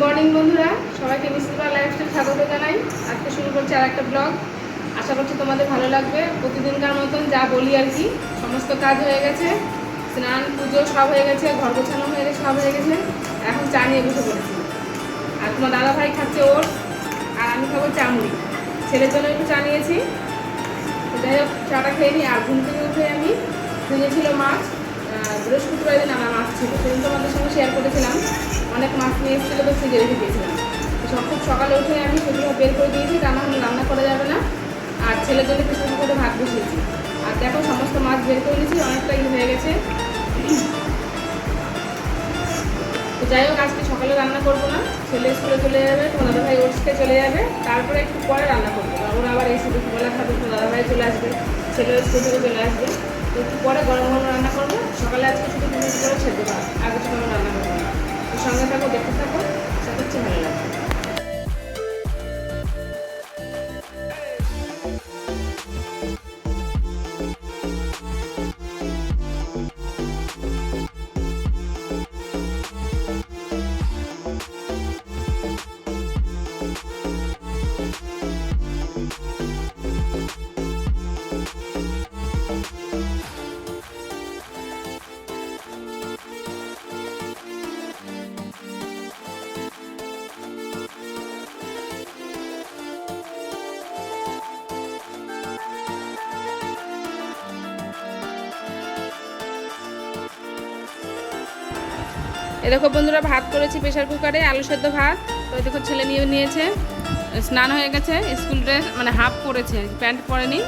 Morning বন্ধুরা। সবাইকে Mistripara lifestyle স্বাগত জানাই। আজকে শুরু করছি আর একটা ব্লগ আশা করছি তোমাদের ভালো লাগবে। প্রতিদিনকার মতন যা বলি আর কি, সমস্ত কাজ হয়ে গেছে। স্নান, পুজো সব হয়ে গেছে, ঘর গোছানো হয়ে গেছে, সব হয়ে গেছে। এখন চা নিয়ে বসে পড়েছি। আর তোমার দাদা ভাই খাচ্ছে ওর, আর আমি খাব চামড়ি ছেলের জন্য একটু চা নিয়েছি। যাই হোক, চাটা খেয়ে নিই। আর ঘুম থেকে উঠে আমি ভেঙেছিল মাছ বৃহস্পতিবার দিন আমার মাছ ছিল। সেদিন তোমাদের সঙ্গে শেয়ার করেছিলাম। অনেক মাছ নিয়ে এসেছিল তো ফ্রিজে রেখে দিয়েছিলাম সব খুব সকালে উঠে আমি সেগুলো বের করে দিয়েছি হলে রান্না করা যাবে না। আর ছেলের জন্য কিছু করে ভাত বসিয়েছি। আর দেখো সমস্ত মাছ বের করে নিয়েছি অনেকটা ইয়ে হয়ে গেছে। যাই হোক, আজকে সকালে রান্না করব না। ছেলে স্কুলে চলে যাবে দাদা ভাই ওটসকে চলে যাবে। তারপরে একটু পরে রান্না করব। ওরা আবার এসে দুপুরবেলা খাবে, তোমার দাদা ভাই চলে আসবে, ছেলে স্কুল থেকে চলে আসবে। তো একটু পরে গরম গরম রান্না করব। সকালে আজকে শুধু তুমি করে ছেড়ে দেবো কিছু কোনো রান্না করব না। সঙ্গে থাকো দেখতে থাকো। এ দেখো বন্ধুরা, ভাত করেছি প্রেশার কুকারে আলু সেদ্ধ ভাত। তো দেখো ছেলে নিয়ে নিয়েছে। স্নান হয়ে গেছে স্কুল ড্রেস মানে হাফ পরেছে প্যান্ট পরেনি।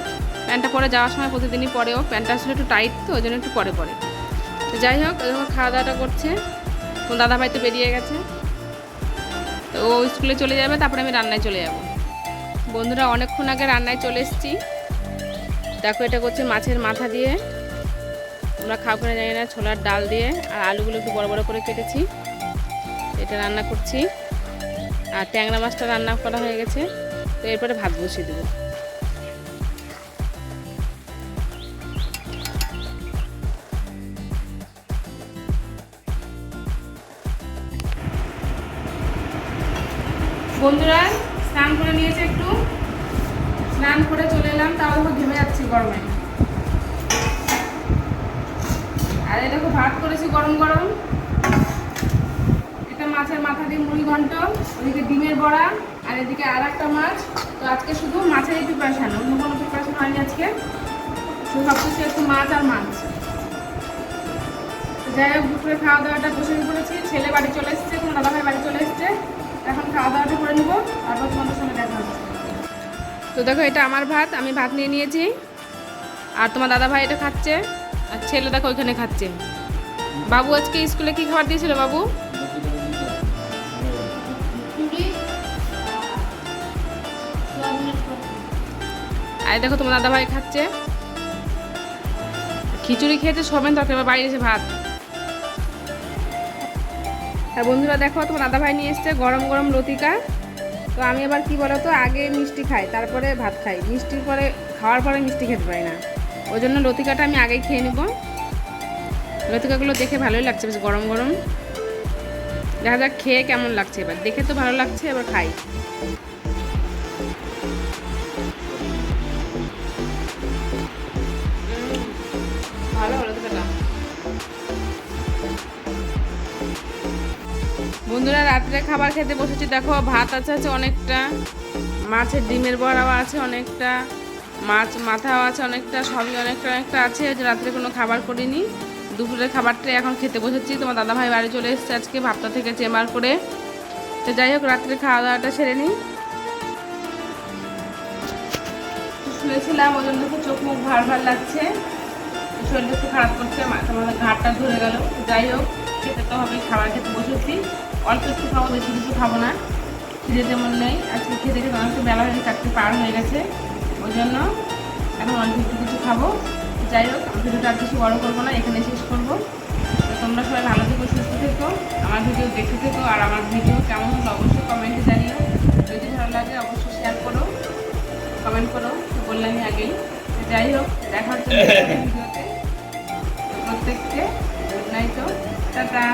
প্যান্টটা পরে যাওয়ার সময় প্রতিদিনই পরে ও। প্যান্টটা আসলে একটু টাইট তো, ওই জন্য একটু পরে পরে। তো যাই হোক দেখো খাওয়া দাওয়াটা করছে। দাদা ভাই তো বেরিয়ে গেছে। তো ও স্কুলে চলে যাবে, তারপরে আমি রান্নায় চলে যাব। বন্ধুরা, অনেকক্ষণ আগে রান্নায় চলে এসেছি। দেখো এটা করছে মাছের মাথা দিয়ে। আমরা খাও করে জানি না, ছোলার ডাল দিয়ে আর আলুগুলো একটু বড় বড় করে কেটেছি। এটা রান্না করছি। আর ট্যাংরা মাছটা রান্না করা হয়ে গেছে। তো এরপরে ভাত বসিয়ে দেবো। বন্ধুরা, স্নান করে নিয়েছে একটু। স্নান করে চলে এলাম, তাও ঘেমে যাচ্ছি গরমে। আর দেখো ভাত করেছি গরম গরম। এটা মাছের মাথা দিয়ে মুড়ি ঘন্ট, ওদিকে ডিমের বড়া, আর এদিকে আর একটা মাছ। তো আজকে শুধু মাছের প্রিপারেশান অন্য কোনো প্রিপারেশান হয়নি আজকে। শুধু সব কিছু একটু মাছ আর মাছ। যাই হোক, দুপুরে খাওয়া দাওয়াটা বসে করেছি ছেলে বাড়ি চলে এসেছে, তোমার দাদা ভাই বাড়ি চলে এসেছে। এখন খাওয়া দাওয়াটা করে নেব, তারপর তোমাদের সঙ্গে দেখা হচ্ছে তো দেখো, এটা আমার ভাত, আমি ভাত নিয়ে নিয়েছি। আর তোমার দাদা ভাই এটা খাচ্ছে। আর ছেলে দেখো ওইখানে খাচ্ছে। বাবু আজকে স্কুলে কি খাবার দিয়েছিল বাবু? আর দেখো তোমার দাদা ভাই খাচ্ছে। খিচুড়ি খেয়েছে সবেন তরকারি বাইরে এসে ভাত। আর বন্ধুরা দেখো তোমার দাদা ভাই নিয়ে এসছে গরম গরম লতিকা। তো আমি আবার কি বলতো আগে মিষ্টি খাই তারপরে ভাত খাই। মিষ্টির পরে খাওয়ার পরে মিষ্টি খেতে পারি না। ওই জন্য লতিকাটা আমি আগেই খেয়ে নেব। লতিকাগুলো দেখে ভালোই লাগছে, বেশ গরম গরম। দেখা যাক খেয়ে কেমন লাগছে এবার। দেখে তো ভালো লাগছে, এবার খাই। বন্ধুরা, রাত্রে খাবার খেতে বসেছি। দেখো, ভাত আছে আছে অনেকটা। মাছের ডিমের বড়াও আছে অনেকটা। মাছ মাথাও আছে অনেকটা, সবই অনেকটা অনেকটা আছে। রাত্রে কোনো খাবার করিনি। দুপুরের খাবারটা এখন খেতে বসেছি। তোমার দাদা ভাই বাড়ি চলে এসেছে আজকে ভাতটা থেকে চেম্বার করে। তো যাই হোক, রাত্রে খাওয়া দাওয়াটা সেরে নিই। শুয়েছিলাম ওই জন্য চোখ মুখ ভার ভার লাগছে। শরীরটা একটু খারাপ করছে, মাথা মাথা ঘাটটা ধরে গেল। যাই হোক, খেতে তো হবে খাবার খেতে বসেছি। অল্প একটু খাব, বেশি কিছু খাব না। খিদে তেমন নেই। আজকে খেতে খেতে অনেকটা বেলা হয়ে চারটে পার হয়ে গেছে। ওই জন্য এখন অল্প একটু কিছু খাব। যাই হোক ভিডিওটা আর কিছু বড় করব না এখানে শেষ করব। তোমরা সবাই ভালো থেকো সুস্থ থেকো আমার ভিডিও দেখতে থেকো আর আমার ভিডিও কেমন হলো অবশ্যই কমেন্টে জানিও। যদি ভালো লাগে অবশ্যই শেয়ার করো কমেন্ট করো তো বললামই আগেই। যাই হোক দেখা হচ্ছে next ভিডিওতে প্রত্যেককে গুড নাইট টাটা।